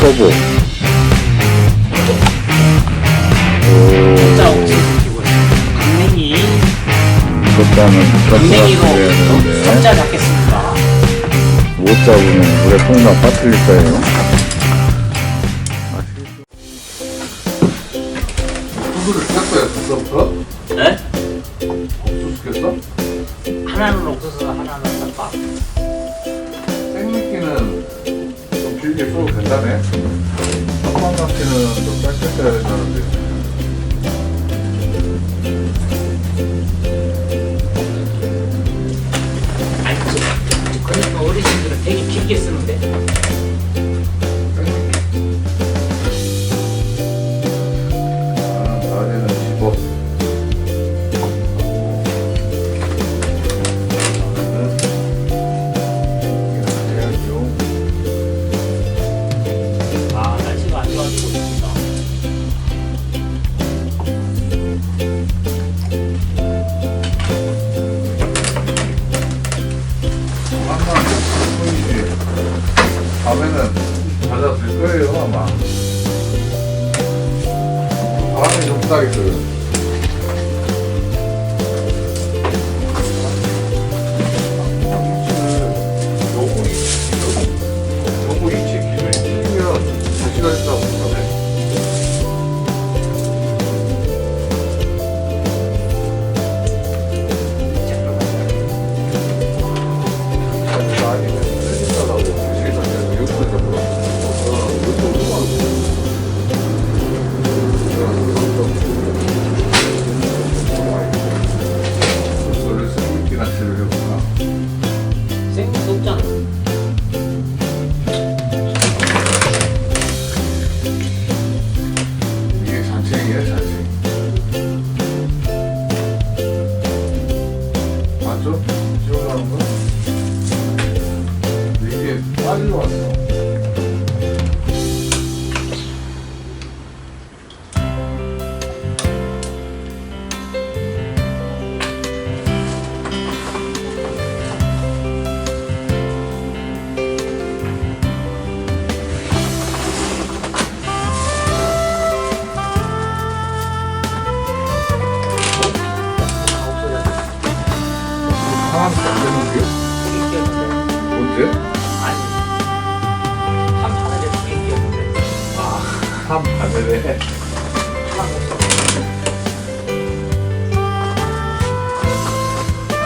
초보. 진짜 오, 옥수수 키고 강냉이 강냉이로 되는데. 숫자 잡겠습니다. 못 잡으면 물에 콩나 빠뜨릴 거예요. 옥수수를 켰어요, 벌써부터? 바람이 좀 따겠어요. 너무 일찍 기준이 튀기면 다시가 있다고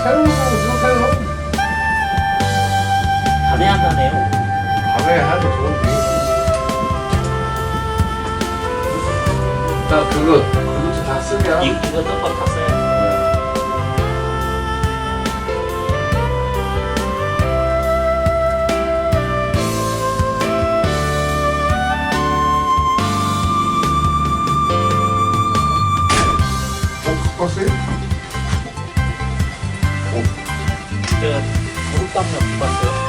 새로운 거 밤에 한다네요. 밤에 좋은데 나 그거 그거 다? 이, 이거 떡밥 탔어요. 어, 갖고 왔어요? 저, 무릎감력 봤어요.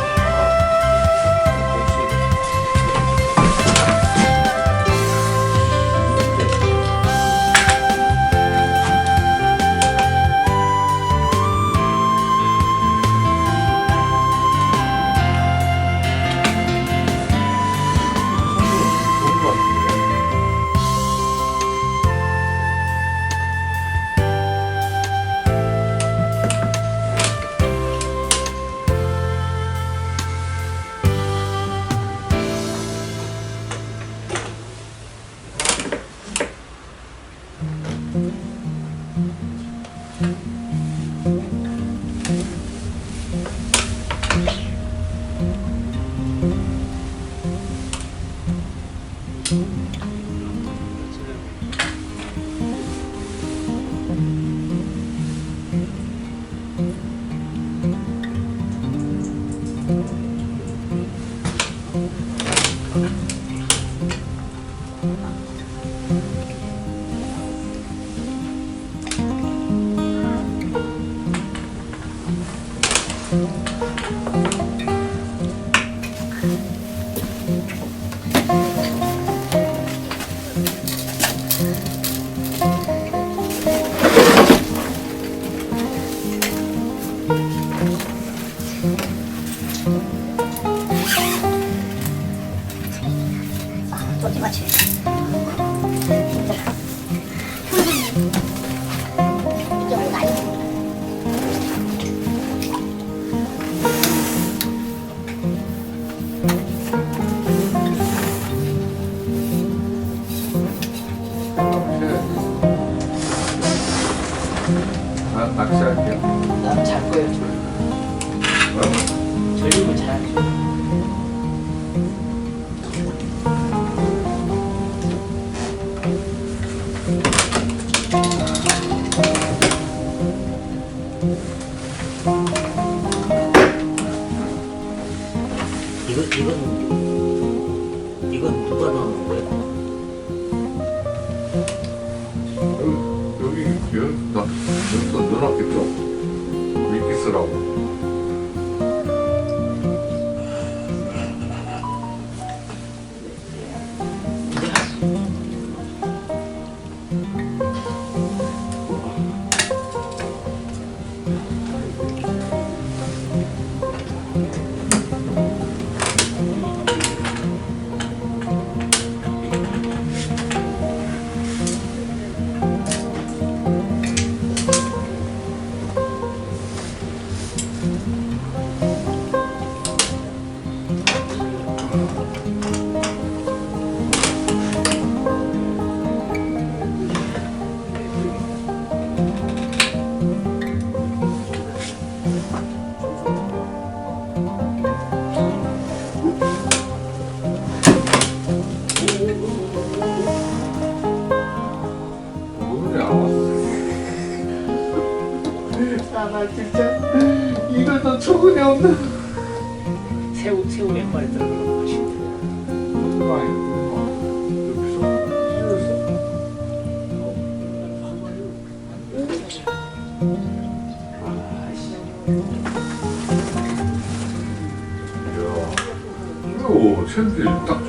챔피 딱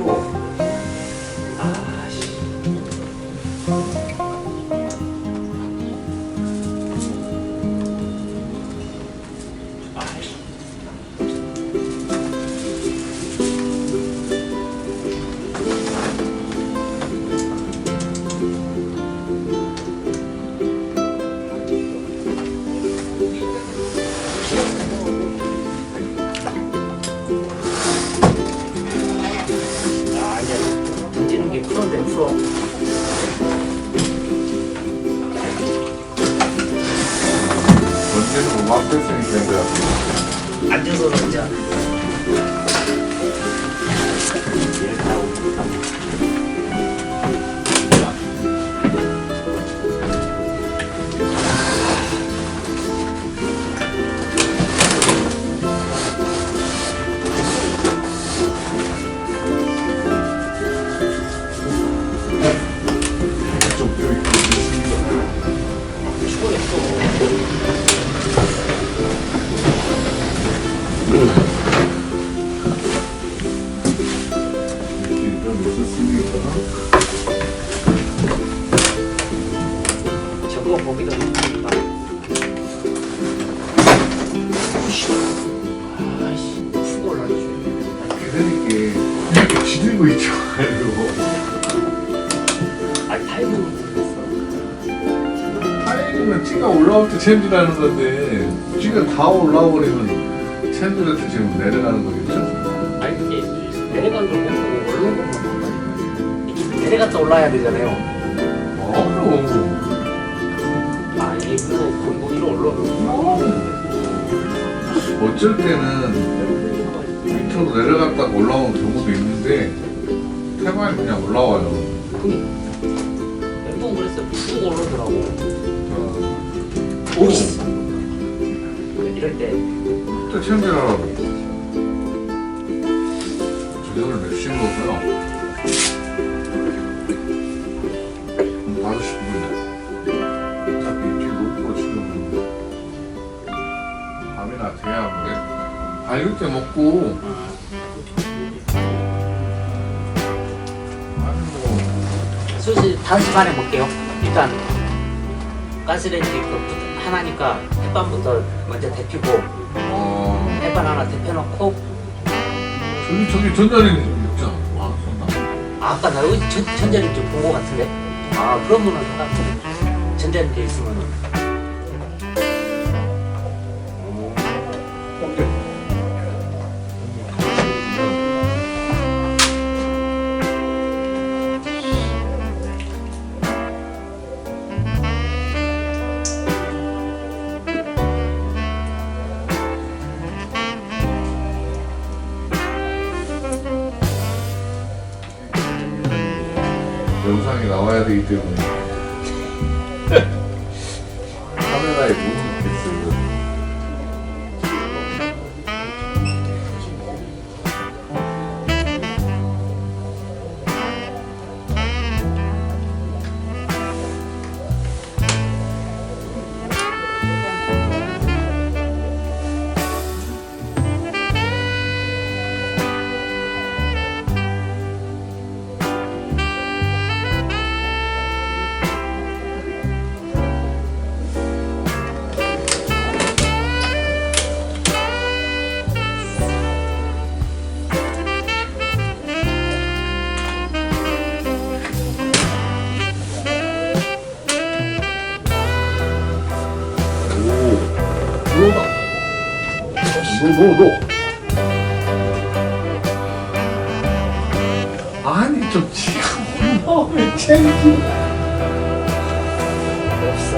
프로. 언제는 막 됐으니까 이제 앉아서는 이 저거 보기도 좋다. 아이씨, 푹 올라주네. 그러니까 이렇게 지들고 있죠. 그리고 아. 타이밍은 찌가 올라올 때 챔질하는 건데 찌가 다 올라와 버리면 챔질한테 지금 내려가는 거겠죠? 아니, 그게 걸못 것만 본다니까. 이게 내려갔다 올라야 되잖아요. 어려워. 아, 이게 그거 본 위로 올라오는 어쩔 때는 밑으로 내려갔다가 올라오는 경우도 있는데 태반이 그냥 올라와요. 몇번 그랬어. 푹 오르더라고. 어, 오! 이럴 때 그때 챔질하라고. 조절을 몇신 거고요. 5시 9분이야. 어차피 뒤 높고 지금 밤이 낮 그냥 뭐 밝을 때 먹고 아니 뭐 슬슬 5시 반에 먹게요. 일단 가스레인지 그 하나니까 햇반부터 먼저 데피고 어, 햇반 하나 데펴놓고 저기 저기 전자레인지 있잖아 와 쏜다 아, 아까 나 여기 전, 전자레인지 본 거 같은데? 아 그런 거는 상관없어. 전자레인지 있으면은 영상이 너너너 아니 좀 지금 뭐왜 챙기 없어.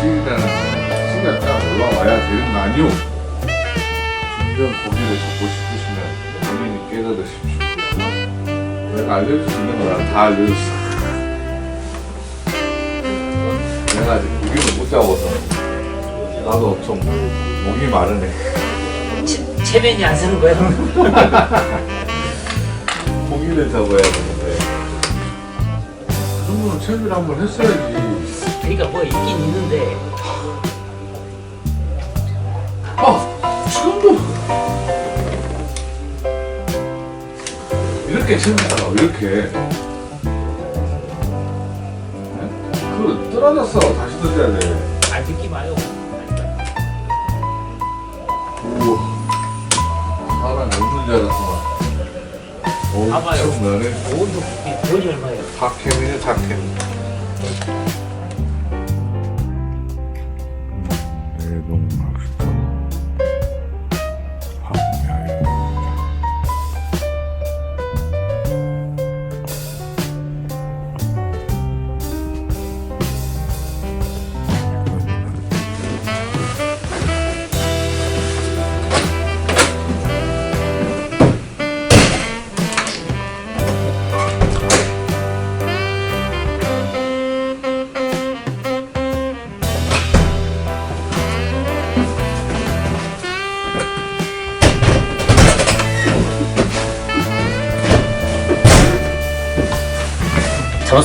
찌기라는 찌가 딱 올라와야 되는 거 아니오? 진정 고기를 잡고 싶으시면 본인이 깨달으 십시오. 내가 알려줄 수 있는 거랑 다 알려줬어 내가 아직 고기를 못 잡아서 나도 좀 목이 마르네. 체- 체면이 안 서는 거야. 고기를 잡아야 되는데. 그 정도는 채비를 한번 했어야지. 그러니까 뭐 있긴 있는데. 아 지금도 이렇게 채비다가 이렇게. 네? 그 떨어졌어 다시 던져야 돼. 안 듣기 마요. 우와 사람이 없는 줄 봐봐요. 엄청나네 온도 돈이 얼마예요? 다캠이네 다캠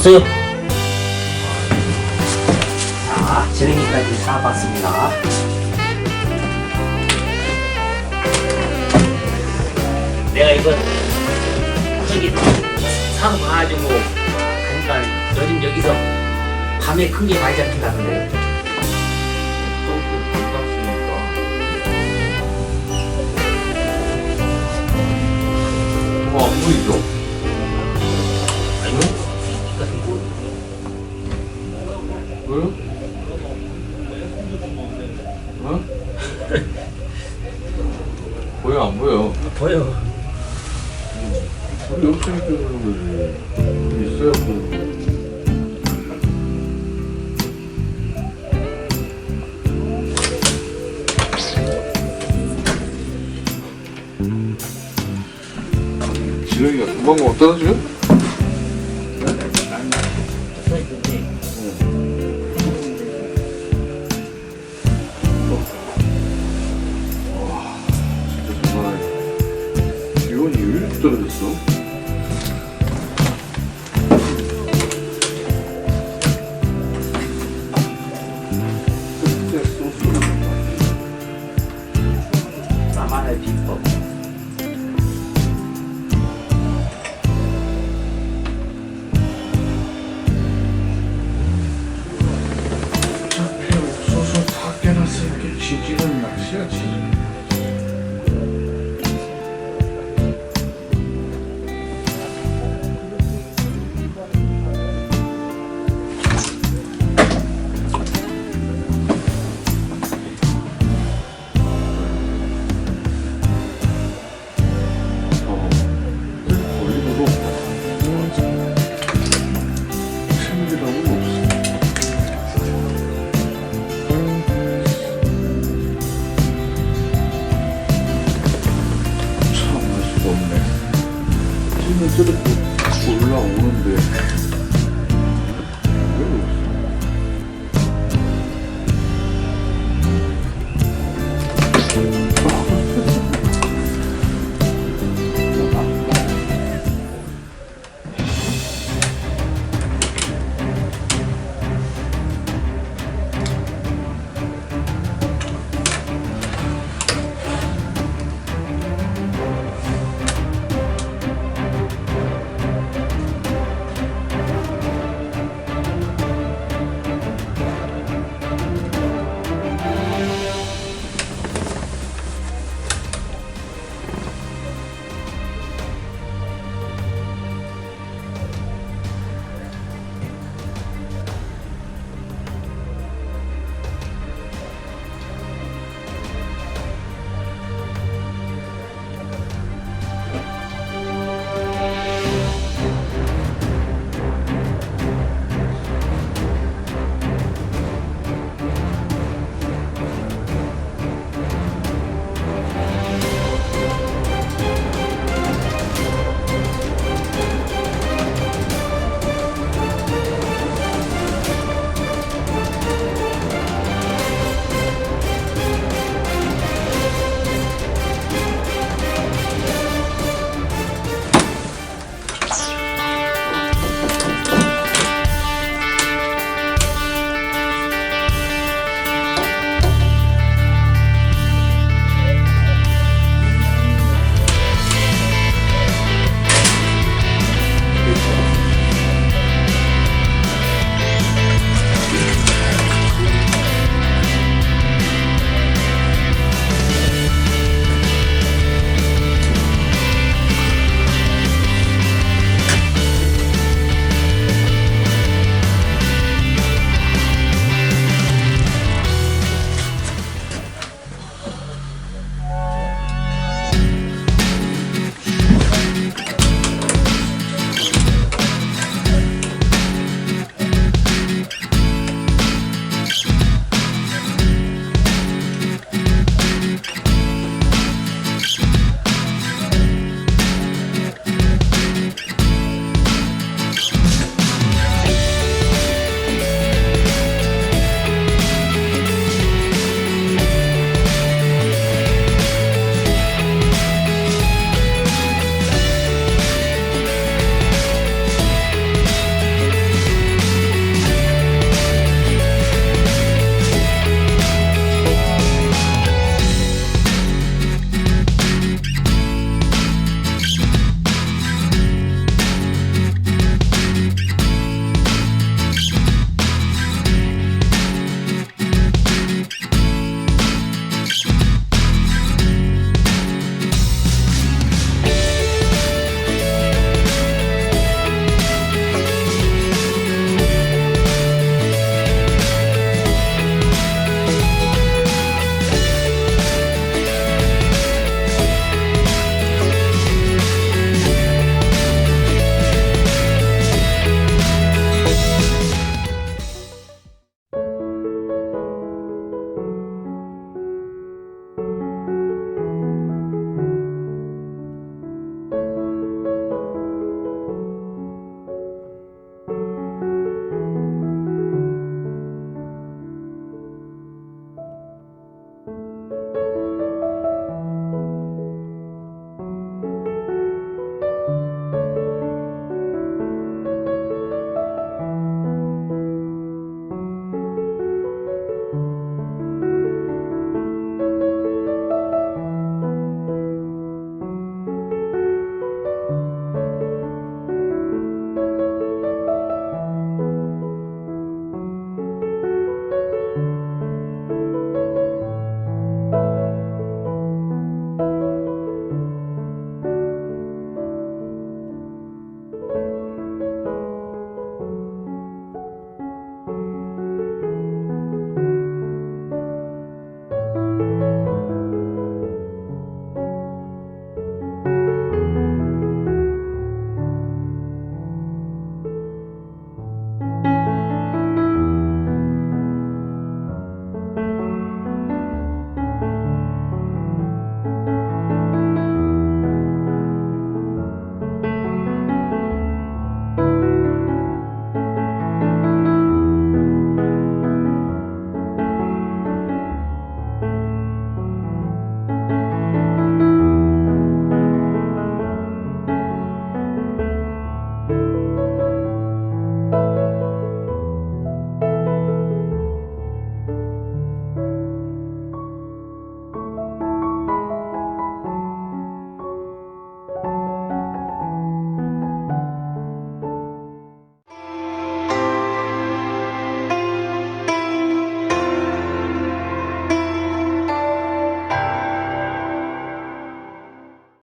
잡았어요. 자, 지렁이까지 사봤습니다. 내가 이거 저기 사고 가가지고 그러니까 요즘 여기서 밤에 큰 게 많이 잡힌다는데 어, 안 보이죠? 왜요? 어? 보여 안 보여? 보여. 우리 없으니까 그런 거지. 있어야 보여. 지렁이가 금방 금방 떨어지면? 올라오는데.